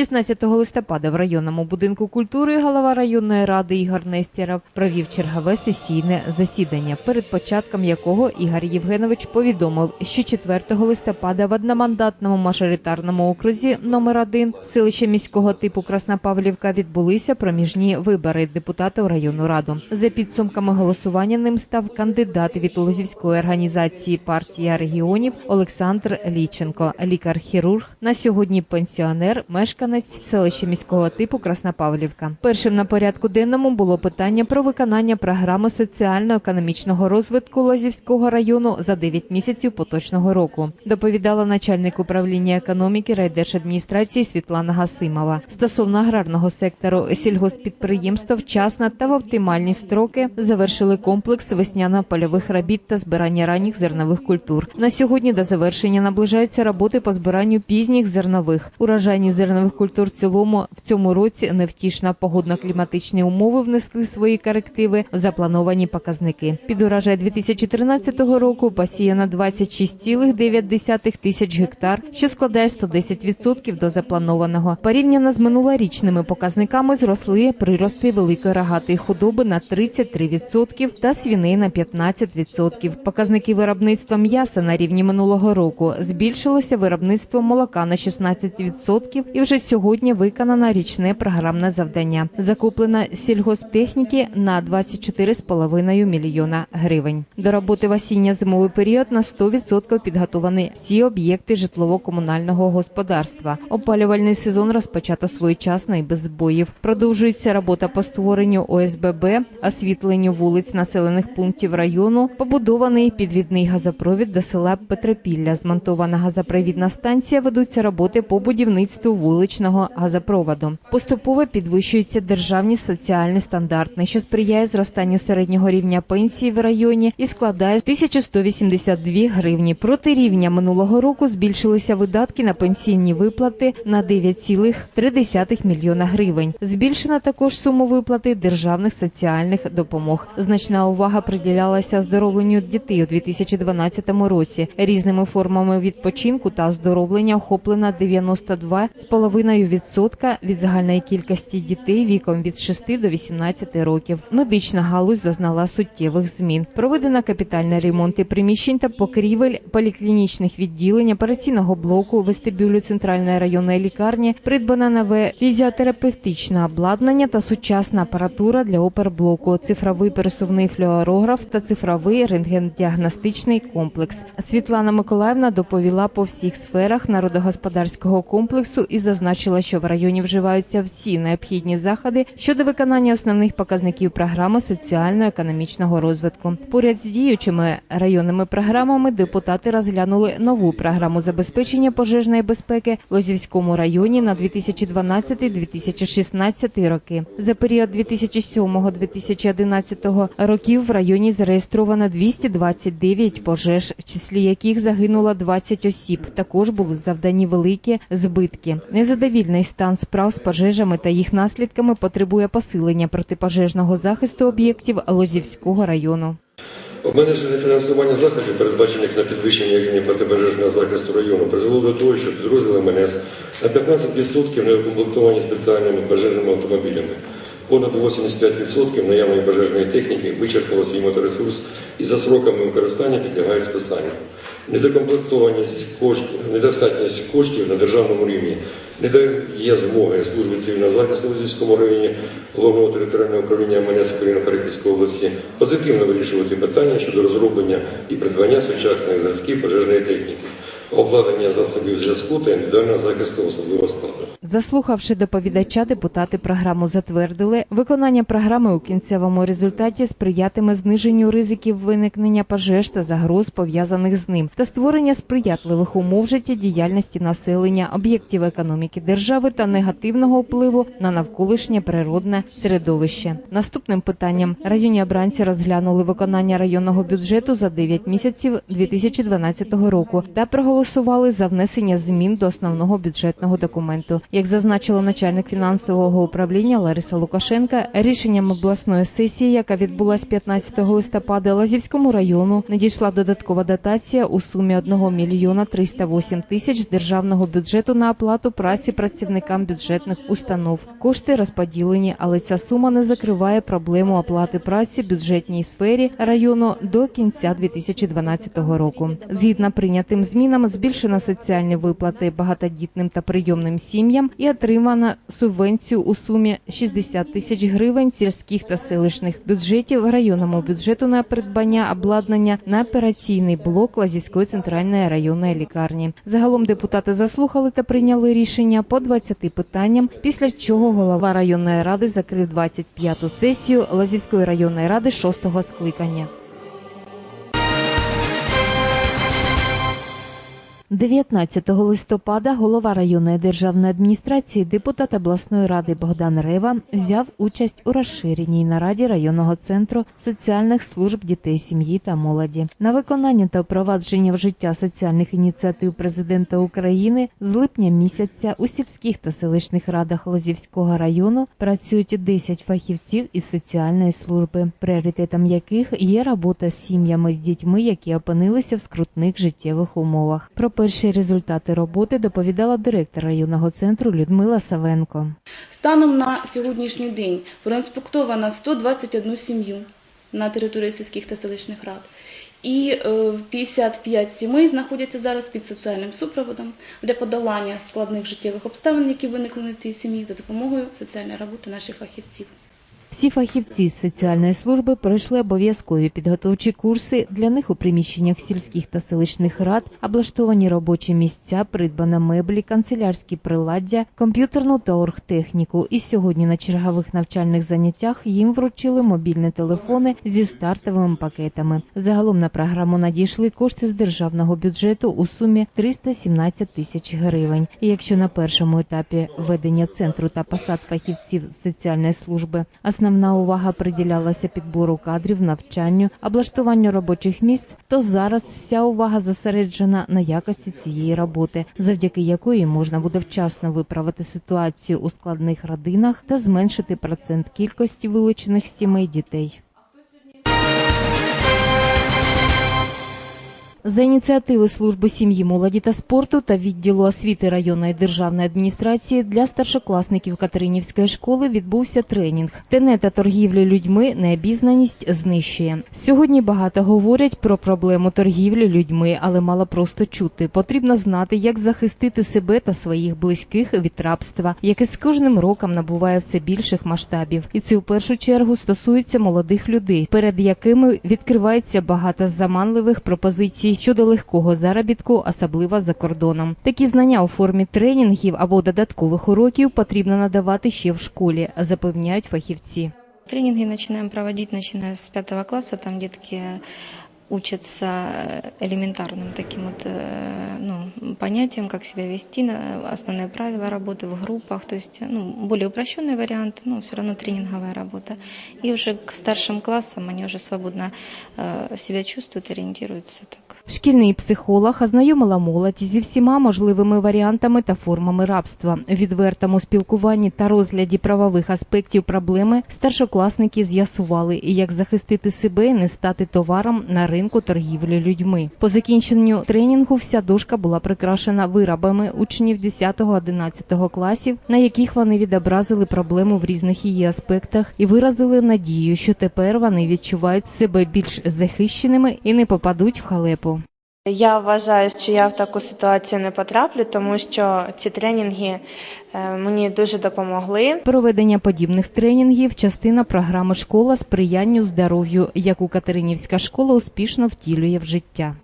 16 листопада в районному будинку культури голова районної ради Ігор Нестеров провів чергове сесійне засідання, перед початком якого Ігор Євгенович повідомив, що 4 листопада в одномандатному мажоритарному окрузі номер 1 селища міського типу Краснопавлівка відбулися проміжні вибори депутата у районну раду. За підсумками голосування ним став кандидат від Лозівської організації партія регіонів Олександр Ліченко, лікар-хірург, на сьогодні пенсіонер, мешканець селища міського типу Краснопавлівка. Першим на порядку денному було питання про виконання програми соціально-економічного розвитку Лозівського району за 9 місяців поточного року. Доповідала начальник управління економіки райдержадміністрації Світлана Гасимова. Стосовно аграрного сектору сільгоспідприємства вчасно та в оптимальні строки завершили комплекс весняно-польових робіт та збирання ранніх зернових культур. На сьогодні до завершення наближаються роботи по збиранню пізніх зернових. Урожайність зернових культур в цілому в цьому році невтішна погодно-кліматичні умови внесли свої корективи в заплановані показники. Під урожай 2013 року посіяно 26,9 тисяч гектар, що складає 110% до запланованого. Порівняно з минулорічними показниками зросли прирости великої рогатої худоби на 33% та свіней на 15%. Показники виробництва м'яса на рівні минулого року збільшилося виробництво молока на 16% і вже сьогодні виконано річне програмне завдання. Закуплено сільгосптехніки на 24,5 мільйона гривень. До роботи в осінньо-зимовий період на 100% підготовані всі об'єкти житлово-комунального господарства. Опалювальний сезон розпочато своєчасно і без збоїв. Продовжується робота по створенню ОСББ, освітленню вулиць населених пунктів району, побудований підвідний газопровід до села Петропілля. Змонтована газопровідна станція. Ведуться роботи по будівництву вуличного газопроводу. Поступово підвищуються державні соціальні стандарти, що сприяє зростанню середнього рівня пенсії в районі і складає 1182 гривні. Проти рівня минулого року збільшилися видатки на пенсійні виплати на 9,3 мільйона гривень. Збільшена також сума виплати державних соціальних допомог. Значна увага приділялася оздоровленню дітей у 2012 році. Різними формами відпочинку та оздоровлення охоплено 92,5% від загальної кількості дітей віком від 6 до 18 років. Медична галузь зазнала суттєвих змін. Проведено капітальні ремонти приміщень та покрівель поліклінічних відділень, операційного блоку, вестибюлю центральної районної лікарні, придбано нове фізіотерапевтичне обладнання та сучасна апаратура для оперблоку, цифровий пересувний флюорограф та цифровий рентгендіагностичний комплекс. Світлана Миколаївна доповіла по всіх сферах народогосподарського комплексу і зазначила, що в районі вживаються всі необхідні заходи щодо виконання основних показників програми соціально-економічного розвитку. Поряд з діючими районними програмами депутати розглянули нову програму забезпечення пожежної безпеки в Лозівському районі на 2012-2016 роки. За період 2007-2011 років в районі зареєстровано 229 пожеж, в числі яких загинуло 20 осіб. Також були завдані великі збитки. Незадовільний стан справ з пожежами та їх наслідками потребує посилення протипожежного захисту об'єктів Лозівського району. Обмежене фінансування заходів, передбачених на підвищення рівня протипожежного захисту району, призвело до того, що підрозділи МНС на 15% не укомплектовані спеціальними пожежними автомобілями. Понад 85% наявної пожежної техніки вичерпало свій моторесурс і за сроками використання підлягають списанню. Недокомплектованість коштів, недостатність коштів на державному рівні не є змоги служби цивільного захисту в Лозівському районі головного територіального управління МНС України Харківської області позитивно вирішувати питання щодо розроблення і придбання сучасних зразків пожежної техніки, обладнання засобів зв'язку та індивідуального захисту особливого складу. Заслухавши доповідача, депутати програму затвердили. Виконання програми у кінцевому результаті сприятиме зниженню ризиків виникнення пожеж та загроз пов'язаних з ним, та створення сприятливих умов життєдіяльності населення, об'єктів економіки держави та негативного впливу на навколишнє природне середовище. Наступним питанням районні обранці розглянули виконання районного бюджету за 9 місяців 2012 року та проголосували проголосували за внесення змін до основного бюджетного документу. Як зазначила начальник фінансового управління Лариса Лукашенка, рішенням обласної сесії, яка відбулась 15 листопада, Лазівському району надійшла додаткова дотація у сумі 1 мільйона 308 тисяч державного бюджету на оплату праці працівникам бюджетних установ. Кошти розподілені, але ця сума не закриває проблему оплати праці бюджетній сфері району до кінця 2012 року. Згідно прийнятим змінам, збільшено соціальні виплати багатодітним та прийомним сім'ям і отримано субвенцію у сумі 60 тисяч гривень сільських та селищних бюджетів районному бюджету на придбання обладнання на операційний блок Лазівської центральної районної лікарні. Загалом депутати заслухали та прийняли рішення по 20 питанням, після чого голова районної ради закрив 25-ту сесію Лазівської районної ради 6-го скликання. 19 листопада голова районної державної адміністрації, депутат обласної ради Богдан Рева взяв участь у розширеній нараді районного центру соціальних служб дітей, сім'ї та молоді. На виконання та впровадження в життя соціальних ініціатив президента України з липня місяця у сільських та селищних радах Лозівського району працюють 10 фахівців із соціальної служби, пріоритетом яких є робота з сім'ями з дітьми, які опинилися в скрутних життєвих умовах. Перші результати роботи доповідала директор районного центру Людмила Савенко. Станом на сьогоднішній день проінспектовано 121 сім'ю на території сільських та селищних рад. І е, 55 сімей знаходяться зараз під соціальним супроводом для подолання складних життєвих обставин, які виникли в цій сім'ї, за допомогою соціальної роботи наших фахівців. Всі фахівці з соціальної служби пройшли обов'язкові підготовчі курси. Для них у приміщеннях сільських та селищних рад облаштовані робочі місця, придбана меблі, канцелярські приладдя, комп'ютерну та оргтехніку. І сьогодні на чергових навчальних заняттях їм вручили мобільні телефони зі стартовими пакетами. Загалом на програму надійшли кошти з державного бюджету у сумі 317 тисяч гривень. І якщо на першому етапі ведення центру та посад фахівців з соціальної служби Основна увага приділялася підбору кадрів, навчанню, облаштуванню робочих місць, то зараз вся увага зосереджена на якості цієї роботи, завдяки якої можна буде вчасно виправити ситуацію у складних родинах та зменшити процент кількості вилучених сімей дітей. За ініціативи служби сім'ї, молоді та спорту та відділу освіти районної державної адміністрації для старшокласників Катеринівської школи відбувся тренінг. Тене та торгівлі людьми необізнаність знищує. Сьогодні багато говорять про проблему торгівлі людьми, але мало просто чути. Потрібно знати, як захистити себе та своїх близьких від рабства, яке з кожним роком набуває все більших масштабів. І це в першу чергу стосується молодих людей, перед якими відкривається багато заманливих пропозицій щодо легкого заробітку, особливо за кордоном. Такі знання у формі тренінгів або додаткових уроків потрібно надавати ще в школі, запевняють фахівці. Тренинги начинаем проводить, начиная с пятого класса. Там детки учатся э, элементарным таким вот э, ну, понятиям, как себя вести, на- основные правила работы в группах, то есть ну, более упрощенный вариант, но все равно тренинговая работа. И уже к старшим классам они уже свободно э, себя чувствуют, ориентируются так. Шкільний психолог ознайомила молодь зі всіма можливими варіантами та формами рабства. В відвертому спілкуванні та розгляді правових аспектів проблеми старшокласники з'ясували, як захистити себе і не стати товаром на ринку торгівлі людьми. По закінченню тренінгу вся дошка була прикрашена виробами учнів 10-11 класів, на яких вони відобразили проблему в різних її аспектах і виразили надію, що тепер вони відчувають себе більш захищеними і не попадуть в халепу. Я вважаю, що я в таку ситуацію не потраплю, тому що ці тренінги е, мені дуже допомогли. Проведення подібних тренінгів частина програми Школа сприянню здоров'ю, яку Катеринівська школа успішно втілює в життя.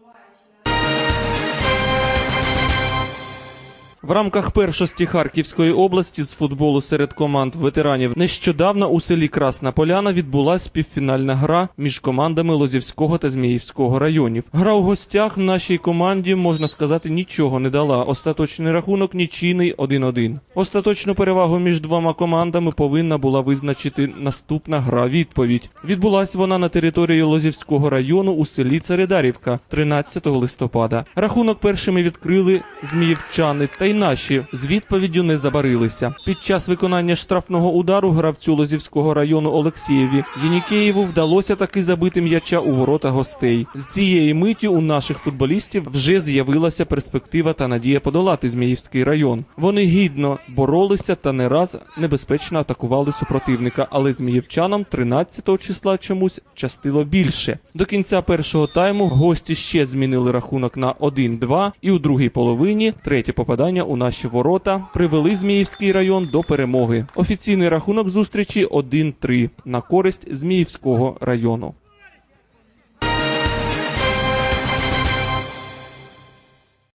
В рамках першості Харківської області з футболу серед команд ветеранів нещодавно у селі Красна Поляна відбулася півфінальна гра між командами Лозівського та Зміївського районів. Гра у гостях нашій команді, можна сказати, нічого не дала. Остаточний рахунок нічийний 1-1. Остаточну перевагу між двома командами повинна була визначити наступна гра відповідь. Відбулась вона на території Лозівського району у селі Царидарівка 13 листопада. Рахунок першими відкрили зміївчани, та й наші з відповіддю не забарилися. Під час виконання штрафного удару гравцю Лозівського району Олексієві Єнікеєву вдалося таки забити м'яча у ворота гостей. З цієї миті у наших футболістів вже з'явилася перспектива та надія подолати Зміївський район. Вони гідно боролися та не раз небезпечно атакували супротивника, але зміївчанам 13 числа чомусь частило більше. До кінця першого тайму гості ще змінили рахунок на 1-2 і у другій половині третє попадання у наші ворота привели Зміївський район до перемоги. Офіційний рахунок зустрічі 1-3 на користь Зміївського району.